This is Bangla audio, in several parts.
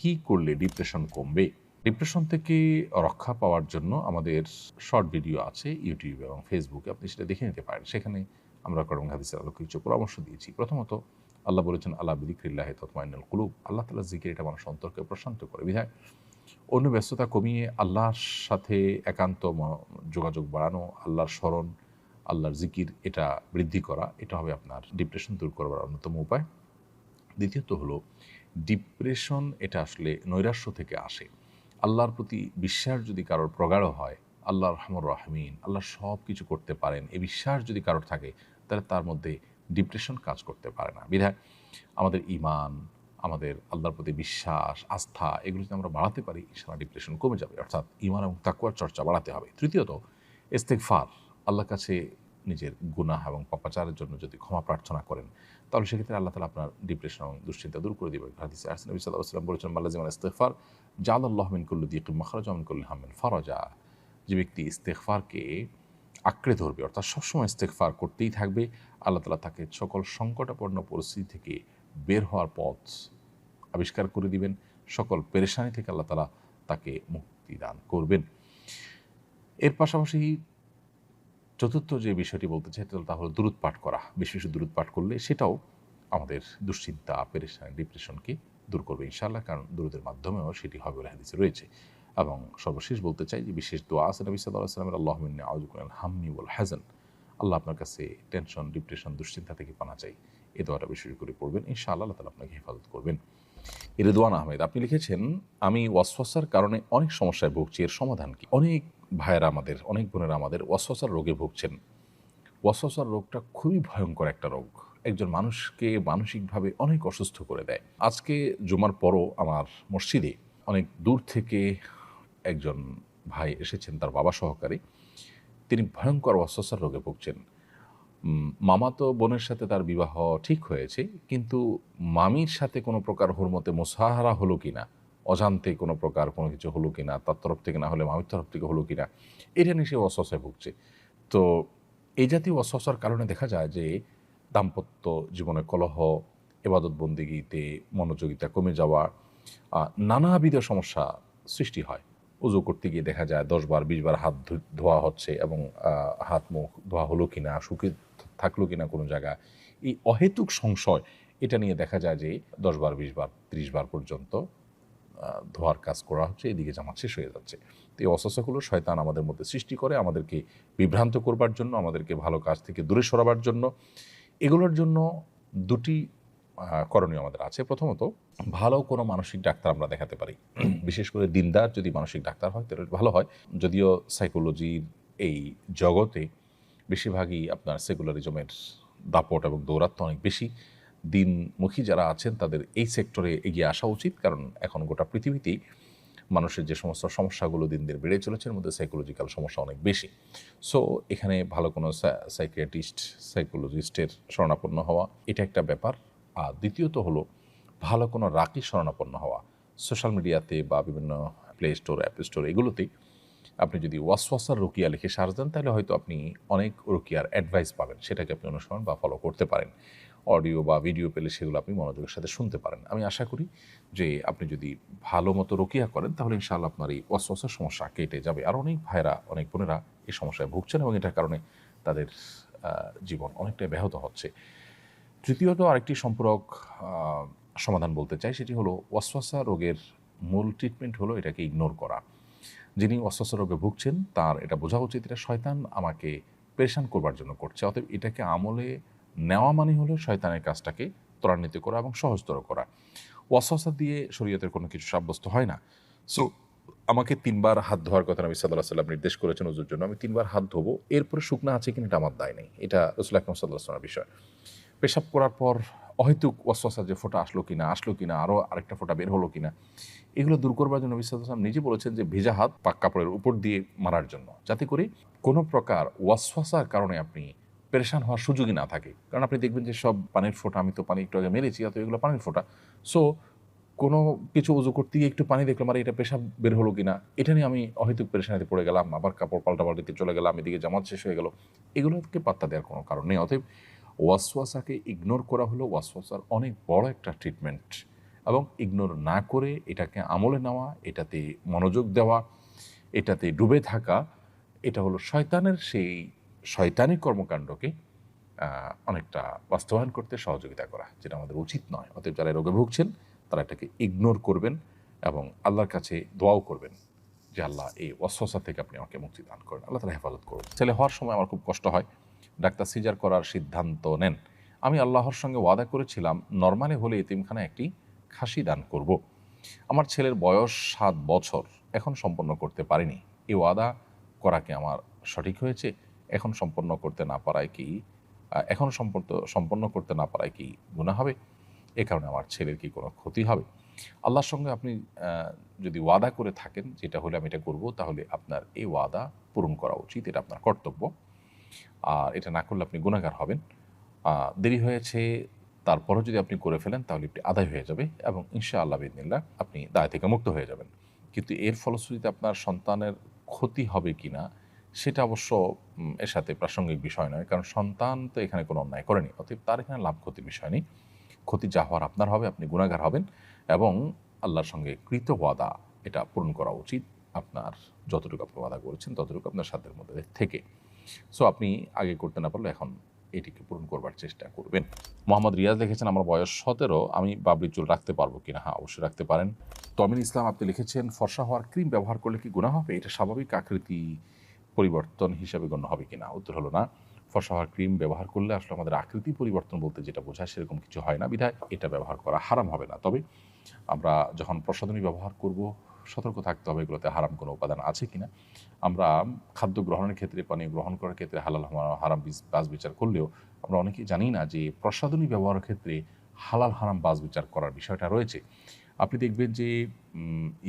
কি করলে ডিপ্রেশন কমবে? ডিপ্রেশন থেকে রক্ষা পাওয়ার জন্য আমাদের শর্ট ভিডিও আছে ইউটিউব এবং ফেসবুকে আপনি সেটা দেখে নিতে পারেন। সেখানে আমরা করম হাদিসের আলোকে কিছু পরামর্শ দিয়েছি। প্রথমত, আল্লাহ বলেছেন আল্লাহ বিদিক্রিল্লাহ তৎমাইনুল কুলুব। আল্লাহ তালা জিকির এটা মানুষ অন্তরকে প্রশান্ত করে। বিধায় অন্য ব্যস্ততা কমিয়ে আল্লাহর সাথে একান্ত যোগাযোগ বাড়ানো, আল্লাহর স্মরণ, আল্লাহর জিকির, এটা বৃদ্ধি করা, এটা হবে আপনার ডিপ্রেশন দূর করবার অন্যতম উপায়। দ্বিতীয়ত হলো ডিপ্রেশন এটা আসলে নৈরাশ্য থেকে আসে। আল্লাহর প্রতি বিশ্বাস যদি কারোর প্রগাঢ় হয় আল্লাহ রহমর রাহমিন, আল্লাহ সব কিছু করতে পারেন, এই বিশ্বাস যদি কারোর থাকে, তাহলে তার মধ্যে ডিপ্রেশন কাজ করতে পারে না। বিধায় আমাদের ইমান আমাদের আল্লাহর প্রতি বিশ্বাস, আস্থা, এগুলো যদি আমরা বাড়াতে পারি সারা ডিপ্রেশন কমে যাবে। অর্থাৎ ইমান এবং তাকুয়ার চর্চা বাড়াতে হবে। তৃতীয়ত ইস্তেকফার আল্লাহর কাছে নিজের গুনাহ এবং পাপাচারের জন্য যদি ক্ষমা প্রার্থনা করেন তাহলে সেক্ষেত্রে আল্লাহ তালা আপনার ডিপ্রেশন এবং দুশ্চিন্তা দূর করে দেবে হাদিসে আসেন নবী সাল্লাহ সাল্লাম বলেছেন মাল্লা যেমন ইস্তেকফার জাল আল্লাহ মিন কুল্লু দিয়ে মাখরাজ মিন কুল্লু হামিন ফরজা। যে ব্যক্তি ইস্তেকফারকে আঁকড়ে ধরবে, অর্থাৎ সবসময় ইস্তেকফার করতেই থাকবে, আল্লাহ তালা তাকে সকল সংকটাপন্ন পরিস্থিতি থেকে বের হওয়ার পথ আবিষ্কার করে দিবেন। সকল পেরেশানি থেকে আল্লাহ তালা তাকে মুক্তি দান করবেন। এর পাশাপাশি চতুর্থ যে বিষয়টি বলতে চাই তা হলো দূরত পাঠ করা। বেশি বেশি দূরত পাঠ করলে সেটাও আমাদের দুশ্চিন্তা, পেরেশানি, ডিপ্রেশনকে দূর করবে ইনশাআল্লাহ, কারণ দূরদের মাধ্যমেও সেটি হবে বলে হাদিসে রয়েছে। এবং সর্বশেষ বলতে চাই যে বিশেষ দোয়া আছে নবী সাল্লাহ সাল্লামের আল্লাহ মিন্নি আউজুকুল হাম্মি বল হাজান আল্লাহ আপনার কাছে টেনশন, ডিপ্রেশন, দুশ্চিন্তা থেকে পানা চাই। এ দোয়াটা বেশি করে পড়বেন, ইনশাআল্লাহ আল্লাহ তালা আপনাকে হেফাজত করবেন। রেদওয়ান আহমেদ, আপনি লিখেছেন, আমি ওয়াসওয়াসার কারণে অনেক সমস্যায় ভুগছি, এর সমাধান কি? অনেক ভাইয়েরা আমাদের, অনেক বোনেরা আমাদের ওয়াসওয়াসার রোগে ভুগছেন। ওয়াসওয়াসার রোগটা খুবই ভয়ঙ্কর একটা রোগ। একজন মানুষকে মানসিকভাবে অনেক অসুস্থ করে দেয়। আজকে জুমার পরও আমার মসজিদে অনেক দূর থেকে একজন ভাই এসেছেন, তার বাবা সহকারী। তিনি ভয়ঙ্কর ওয়াসওয়াসার রোগে ভুগছেন। মামা তো বোনের সাথে তার বিবাহ ঠিক হয়েছে, কিন্তু মামির সাথে কোনো প্রকার হরমতে মোসাহারা হলো কিনা অজান্তে কোনো প্রকার কোনো কিছু হলো কি না তার তরফ থেকে না হলে মামির তরফ থেকে হলো কি না এটা নিয়ে সে অস্বস্থায় ভুগছে। তো এই জাতীয় অস্বস্থার কারণে দেখা যায় যে দাম্পত্য জীবনে কলহ, এবাদত বন্দিগিতে মনোযোগিতা কমে যাওয়া নানাবিধ সমস্যা সৃষ্টি হয়। উজু করতে গিয়ে দেখা যায় দশ বার, বিশ বার হাত ধোয়া হচ্ছে এবং হাত, মুখ ধোয়া হলো কি না শুকিয়ে থাকল কি না কোনো জায়গায়, এই অহেতুক সংশয়, এটা নিয়ে দেখা যায় যে দশ বার, বিশ বার, ত্রিশ বার পর্যন্ত ধোয়ার কাজ করা হচ্ছে, এদিকে জামাত শেষ হয়ে যাচ্ছে। তো এই অস্বস্থাগুলো শয়তান আমাদের মধ্যে সৃষ্টি করে, আমাদেরকে বিভ্রান্ত করবার জন্য, আমাদেরকে ভালো কাজ থেকে দূরে সরাবার জন্য। এগুলোর জন্য দুটি করণীয় আমাদের আছে। প্রথমত, ভালো কোনো মানসিক ডাক্তার আমরা দেখাতে পারি। বিশেষ করে দিনদার যদি মানসিক ডাক্তার হয়, তাহলে ভালো হয়। যদিও সাইকোলজির এই জগতে বেশিরভাগই আপনার সেকুলারিজমের দাপট এবং দৌরাত্ম অনেক বেশি। দিনমুখী যারা আছেন, তাদের এই সেক্টরে এগিয়ে আসা উচিত। কারণ এখন গোটা পৃথিবীতেই মানুষের যে সমস্ত সমস্যাগুলো দিন দিন বেড়ে চলেছে, এর মধ্যে সাইকোলজিক্যাল সমস্যা অনেক বেশি। সো এখানে ভালো কোনো সাইকিয়াট্রিস্ট সাইকোলজিস্টের শরণাপন্ন হওয়া, এটা একটা ব্যাপার। আর দ্বিতীয়ত হলো, ভালো কোনো রাকি শরণাপন্ন হওয়া। সোশ্যাল মিডিয়াতে বা বিভিন্ন প্লে স্টোর অ্যাপ স্টোর এগুলোতে আপনি যদি ওয়াসওয়াসার রুকিয়া লিখে সার্চ দেন, তাহলে হয়তো আপনি অনেক রুকিয়ার অ্যাডভাইস পাবেন। সেটাকে আপনি অনুসরণ বা ফলো করতে পারেন। অডিও বা ভিডিও পেলে সেগুলো আপনি মনোযোগের সাথে শুনতে পারেন। আমি আশা করি যে আপনি যদি ভালো মতো রুকিয়া করেন, তাহলে ইনশাআল্লাহ আপনার এই ওয়াসওয়াসার সমস্যা কেটে যাবে। আর অনেক ভাইরা অনেক বোনেরা এই সমস্যায় ভুগছেন এবং এটার কারণে তাদের জীবন অনেকটাই ব্যাহত হচ্ছে। তৃতীয়ত আরেকটি সম্পূরক সমাধান বলতে চাই, সেটি হলো ওয়াসওয়াসা রোগের মূল ট্রিটমেন্ট হলো এটাকে ইগনোর করা। যিনি ওয়াসওয়াসা রোগে ভুগছেন, তার এটা বোঝা উচিত, এটা শয়তান আমাকে পেরেশান করবার জন্য করছে। অতএব এটাকে আমলে নেওয়া মানে হলো শয়তানের কাজটাকে ত্বরান্বিত করা এবং সহজতর করা। ওয়াসওয়াসা দিয়ে শরীয়তের কোনো কিছু সাব্যস্ত হয় না। সো আমাকে তিনবার হাত ধোয়ার কথা নবী সাল্লাহ সাল্লাম নির্দেশ করেছেন ওজুর জন্য। আমি তিনবার হাত ধোবো, এরপরে শুকনা আছে কিনা এটা আমার দায় নেই। এটা রসুল আকরম সাল্লাহ সাল্লামের বিষয়। পেশাব করার পর অহেতুক ওয়াসওয়াসা যে ফোঁটা আসলো কিনা আসলো কিনা আরও আরেকটা ফোঁটা বের হলো কিনা, এগুলো দূর করবার জন্য বিশ্বাস নিজে বলেছেন যে ভেজা হাত পাক কাপড়ের উপর দিয়ে মারার জন্য। যাতে করে কোনো প্রকার ওয়াসওয়াসার কারণে আপনি পেরেশান হওয়ার সুযোগই না থাকে। কারণ আপনি দেখবেন যে সব পানির ফোঁটা, আমি তো পানি একটু আগে মেরেছি অত এগুলো পানির ফোঁটা। সো কোনো কিছু উজু করতে গিয়ে একটু পানি দেখলাম, আর এটা পেশাব বের হলো কিনা? এটা নিয়ে আমি অহেতুক পেরেশানিতে পড়ে গেলাম, আবার কাপড় পাল্টা পাল্টিতে চলে গেলাম, এদিকে জামাত শেষ হয়ে গেল। এগুলোকে পাত্তা দেওয়ার কোনো কারণ নেই। অতএব ওয়াসওয়াসাকে ইগনোর করা হলো, ওয়াসওয়াসার অনেক বড় একটা ট্রিটমেন্ট এবং ইগনোর না করে এটাকে আমলে নেওয়া, এটাতে মনোযোগ দেওয়া, এটাতে ডুবে থাকা, এটা হলো শয়তানের সেই শয়তানি কর্মকাণ্ডকে অনেকটা বাস্তবায়ন করতে সহযোগিতা করা, যেটা আমাদের উচিত নয়। অতএব যারা রোগে ভুগছেন, তারা এটাকে ইগনোর করবেন এবং আল্লাহর কাছে দোয়াও করবেন যে, আল্লাহ, এই অস্বসা থেকে আপনি আমাকে মুক্তি দান করেন। আল্লাহ তালা হেফাজত করুন। ছেলে হওয়ার সময় আমার খুব কষ্ট হয়। ডাক্তার সিজার করার সিদ্ধান্ত নেন। আমি আল্লাহর সঙ্গে ওয়াদা করেছিলাম, নর্মালি হলে এতিমখানায় একটি খাসি দান করব। আমার ছেলের বয়স সাত বছর, এখন সম্পন্ন করতে পারিনি। এই ওয়াদা করাকে আমার সঠিক হয়েছে? এখন সম্পন্ন করতে না পারায় কি এখন সম্পর্ক সম্পন্ন করতে না পারায় কি গুণা হবে? এ কারণে আমার ছেলের কি কোনো ক্ষতি হবে? আল্লাহর সঙ্গে আপনি যদি ওয়াদা করে থাকেন, যেটা হলে আমি এটা করব, তাহলে আপনার এই ওয়াদা পূরণ করা উচিত, এটা আপনার কর্তব্য। আর এটা না করলে আপনি গুণাগার হবেন। দেরি হয়েছে, তারপরও যদি আপনি করে ফেলেন, তাহলে এটি আদায় হয়ে যাবে এবং ইনশা আল্লাহ বিদিনিল্লা আপনি দায় থেকে মুক্ত হয়ে যাবেন। কিন্তু এর ফলশ্রুতিতে আপনার সন্তানের ক্ষতি হবে কি না সেটা অবশ্য এর সাথে প্রাসঙ্গিক বিষয় নয়, কারণ সন্তান তো এখানে কোনো অন্যায় করেনি, অতএব তার এখানে লাভ ক্ষতির বিষয় নেই। ক্ষতি যা হওয়ার আপনার হবে, আপনি গুণাগার হবেন এবং আল্লাহর সঙ্গে কৃত ওয়াদা, এটা পূরণ করা উচিত। আপনার যতটুকু আপনি ওয়াদা করেছেন, ততটুকু আপনার সাধ্যের মধ্যে থেকে। সো আপনি আগে করতে না পারলে এখন এটিকে পূরণ করবার চেষ্টা করবেন। মোহাম্মদ রিয়াজ লিখেছেন, আমার বয়স সতেরো, আমি বাবরি চুল রাখতে পারব কিনা? হ্যাঁ অবশ্যই রাখতে পারেন। তমিন ইসলাম, আপনি লিখেছেন, ফর্সা হওয়ার ক্রিম ব্যবহার করলে কি গুণা হবে? এটা স্বাভাবিক আকৃতি। পরিবর্তন হিসাবে গণ্য হবে কিনা? উত্তর হলো না। ফর্সা হওয়ার ক্রিম ব্যবহার করলে আসলে আমাদের আকৃতি পরিবর্তন বলতে যেটা বোঝায় সেরকম কিছু হয় না। বিধায় এটা ব্যবহার করা হারাম হবে না। তবে আমরা যখন প্রসাধনী ব্যবহার করব, সতর্ক থাকতে হবে এগুলোতে হারাম কোনো উপাদান আছে কিনা। আমরা খাদ্য গ্রহণের ক্ষেত্রে, পানীয় গ্রহণ করার ক্ষেত্রে, হালাল হারাম- বাজ বিচার করলেও আমরা অনেকেই জানি না যে প্রসাধনী ব্যবহারের ক্ষেত্রে হালাল, হারাম বাস বিচার করার বিষয়টা রয়েছে। আপনি দেখবেন যে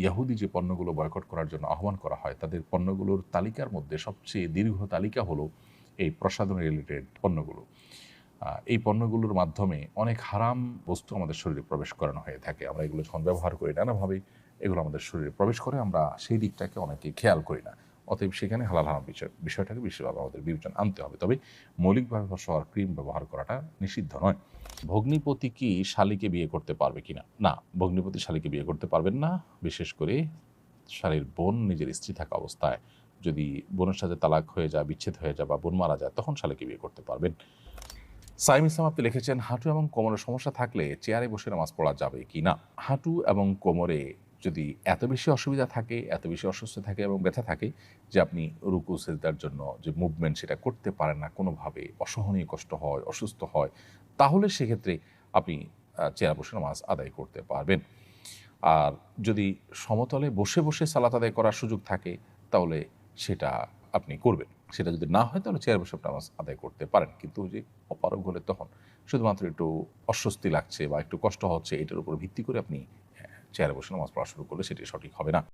ইয়াহুদি যে পণ্যগুলো বয়কট করার জন্য আহ্বান করা হয়, তাদের পণ্যগুলোর তালিকার মধ্যে সবচেয়ে দীর্ঘ তালিকা হলো এই প্রসাধন রিলেটেড পণ্যগুলো। এই পণ্যগুলোর মাধ্যমে অনেক হারাম বস্তু আমাদের শরীরে প্রবেশ করানো হয়ে থাকে। আমরা এগুলো যখন ব্যবহার করি নানাভাবে, এগুলো আমাদের শরীরে প্রবেশ করে আমরা সেই দিকটাকে অনেকে খেয়াল করি না। অতএব সেখানে হালাল হারাম বিষয় বিষয়টাকে বিশেষভাবে আমাদের বিবেচনা আনতে হবে। তবে মৌলিকভাবে ফসল ক্রিম ব্যবহার করাটা নিষিদ্ধ নয়। ভগ্নিপতি কি শালিকে বিয়ে করতে পারবে কিনা? না, ভগ্নিপতি শালিকে বিয়ে করতে পারবেন না। বিশেষ করে শালীর বোন নিজের স্ত্রী থাকা অবস্থায় যদি বোনের সাথে তালাক হয়ে যায়, বিচ্ছেদ হয়ে যায় বা বোন মারা যায়, তখন শালিকে বিয়ে করতে পারবেন। সাইম ইসলাম আপনি লিখেছেন, হাঁটু এবং কোমরের সমস্যা থাকলে চেয়ারে বসে নামাজ পড়া যাবে কি না হাঁটু এবং কোমরে যদি এত বেশি অসুবিধা থাকে, এত বেশি অসুস্থ থাকে এবং ব্যথা থাকে যে আপনি রুকু সেজদার জন্য যে মুভমেন্ট সেটা করতে পারেন না, কোনোভাবে অসহনীয় কষ্ট হয়, অসুস্থ হয়, তাহলে সেক্ষেত্রে আপনি চেয়ারে বসে নামাজ আদায় করতে পারবেন। আর যদি সমতলে বসে বসে সালাত আদায় করার সুযোগ থাকে, তাহলে সেটা আপনি করবেন। সেটা যদি না হয়, তাহলে চেয়ার বসে নামাজ আদায় করতে পারেন। কিন্তু যে অপারগ হলে তখন শুধুমাত্র একটু অস্বস্তি লাগছে বা একটু কষ্ট হচ্ছে, এটার উপর ভিত্তি করে আপনি চেয়ারে বসে নামাজ পড়া শুরু করলে সেটি সঠিক হবে না।